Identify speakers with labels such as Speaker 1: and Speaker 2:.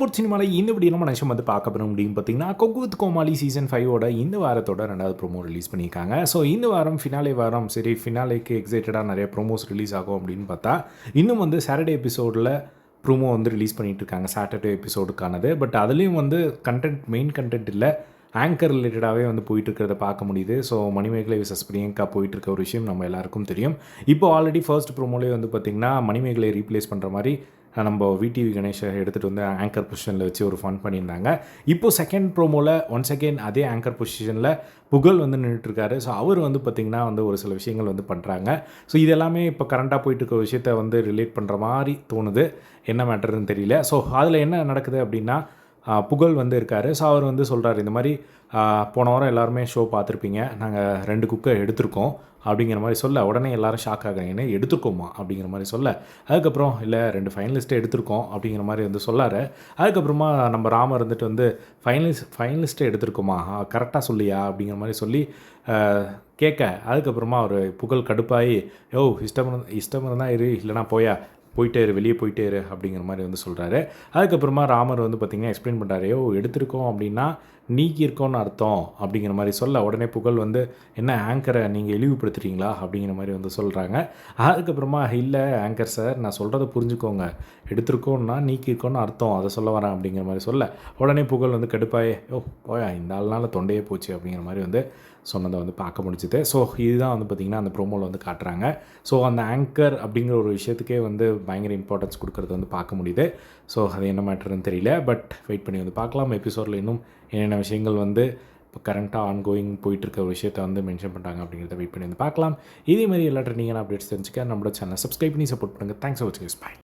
Speaker 1: பொறுத்த சினிமாவில் இந்த இப்படி நம்ம நிமிஷம் வந்து பார்க்க போகிறோம் அப்படின்னு பார்த்தீங்கன்னா கொக்கு வித் கோமாளி சீசன் ஃபைவோட இந்த வாரத்தோட ரெண்டாவது ப்ரோமோ ரிலீஸ் பண்ணியிருக்காங்க. ஸோ இந்த வாரம் ஃபினாலே வாரம் சரி ஃபினாலேக்கு எக்ஸைட்டடாக நிறைய ப்ரோமோஸ் ரிலீஸ் ஆகும் அப்படின்னு பார்த்தா இன்னும் வந்து சாட்டர்டே எபிசோடில் ப்ரோமோ வந்து ரிலீஸ் பண்ணிகிட்டு இருக்காங்க. சாட்டர்டே எபிசோடுக்கானது பட் அதுலேயும் வந்து கண்டென்ட் மெயின் கண்டென்ட் இல்லை. ஆங்கர் ரிலேட்டடாகவே வந்து போயிட்டுருக்கிறத பார்க்க முடியுது. ஸோ மணிமேகலை விசஸ் பிரியங்கா போயிட்டுருக்க ஒரு விஷயம் நம்ம எல்லாருக்கும் தெரியும். இப்போ ஆல்ரெடி ஃபர்ஸ்ட் ப்ரோமோலே வந்து பார்த்திங்கன்னா மணிமேகலை ரீப்ளேஸ் பண்ணுற மாதிரி நம்ம விடிவி கணேஷை எடுத்துகிட்டு வந்து ஆங்கர் பொசிஷனில் வச்சு ஒரு ஃபன் பண்ணியிருந்தாங்க. இப்போது செகண்ட் ப்ரோமோவில் ஒன்ஸ் அகெயின் அதே ஆங்கர் பொசிஷனில் புகழ் வந்து நின்றுட்டுருக்காரு ஸோ அவர் வந்து பார்த்திங்கன்னா வந்து ஒரு சில விஷயங்கள் வந்து பண்ணுறாங்க ஸோ இதெல்லாமே இப்போ கரண்ட்டாக போயிட்டு இருக்க விஷயத்த வந்து ரிலேட் பண்ணுற மாதிரி தோணுது. என்ன மேட்டர்னு தெரியல. ஸோ அதில் என்ன நடக்குது அப்படின்னா புகழ் வந்து இருக்கார். ஸோ அவர் வந்து சொல்கிறார் இந்த மாதிரி போன வாரம் எல்லாருமே ஷோ பார்த்துருப்பீங்க. நாங்கள் ரெண்டு குக்கை எடுத்திருக்கோம். அப்படிங்கிற மாதிரி சொல்ல உடனே எல்லாரும் ஷாக் ஆகுறீங்க எடுத்துருக்கோமா அப்படிங்கிற மாதிரி சொல்ல. அதுக்கப்புறம் இல்லை ரெண்டு ஃபைனலிஸ்ட்டை எடுத்திருக்கோம். அப்படிங்கிற மாதிரி வந்து சொல்லார். அதுக்கப்புறமா நம்ம ராமர் இருந்துட்டு வந்து ஃபைனலிஸ்ட் ஃபைனலிஸ்ட்டை எடுத்திருக்கோமா கரெக்டாக சொல்லியா? அப்படிங்கிற மாதிரி சொல்லி கேட்க அதுக்கப்புறமா அவர் புகழ் கடுப்பாகி யோ இஷ்டம் இஷ்டம் இருந்தால் இரு இல்லைனா போயா. போயிட்டே இரு வெளியே போயிட்டே இரு அப்படிங்கிற மாதிரி வந்து சொல்கிறாரு அதுக்கப்புறமா ராமர் வந்து பார்த்திங்கன்னா எக்ஸ்பிளைன் பண்ணுறாரு ஓ எடுத்திருக்கோம் அப்படின்னா நீக்கியிருக்கோன்னு அர்த்தம் அப்படிங்கிற மாதிரி சொல்ல உடனே புகழ் வந்து என்ன ஆங்கரை நீங்கள் இழிவுபடுத்துறீங்களா? அப்படிங்கிற மாதிரி வந்து சொல்கிறாங்க அதுக்கப்புறமா இல்லை ஆங்கர் சார் நான் சொல்கிறத புரிஞ்சுக்கோங்க. எடுத்திருக்கோன்னா நீக்கியிருக்கோன்னு அர்த்தம். அதை சொல்ல வரேன். அப்படிங்கிற மாதிரி சொல்ல உடனே புகழ் வந்து கடுப்பாயே ஓ போயா இந்த ஆள்னால தொண்டையே போச்சு. அப்படிங்கிற மாதிரி வந்து சொன்னதை வந்து பார்க்க முடிஞ்சுது. ஸோ இதுதான் வந்து பார்த்திங்கன்னா அந்த ப்ரோமோவில் வந்து காட்டுறாங்க. ஸோ அந்த ஆங்கர் அப்படிங்கிற ஒரு விஷயத்துக்கே வந்து பயங்கர இம்பார்ட்டன்ஸ் கொடுக்கறது வந்து பார்க்க முடியுது. ஸோ அது என்ன மேட்டர்னு தெரியல. பட் வெயிட் பண்ணி வந்து பார்க்கலாம். எபிசோடில் இன்னும் என்னென்ன விஷயங்கள் வந்து இப்போ கரண்ட்டாக ஆன்கோயிங் போயிட்டுருக்க ஒரு விஷயத்தை வந்து மென்ஷன் பண்ணுறாங்க அப்படிங்கிறத வெயிட் பண்ணி வந்து பார்க்கலாம். இதே மாதிரி எல்லா ட்ரெண்டிங்கான அப்டேட்ஸ் தெரிஞ்சுக்க நம்மளோட சேனல் சப்ஸ்கிரைப் பண்ணி சப்போர்ட் பண்ணுங்கள் தேங்க்ஸ் ஃபார் வாட்சிங் பாய்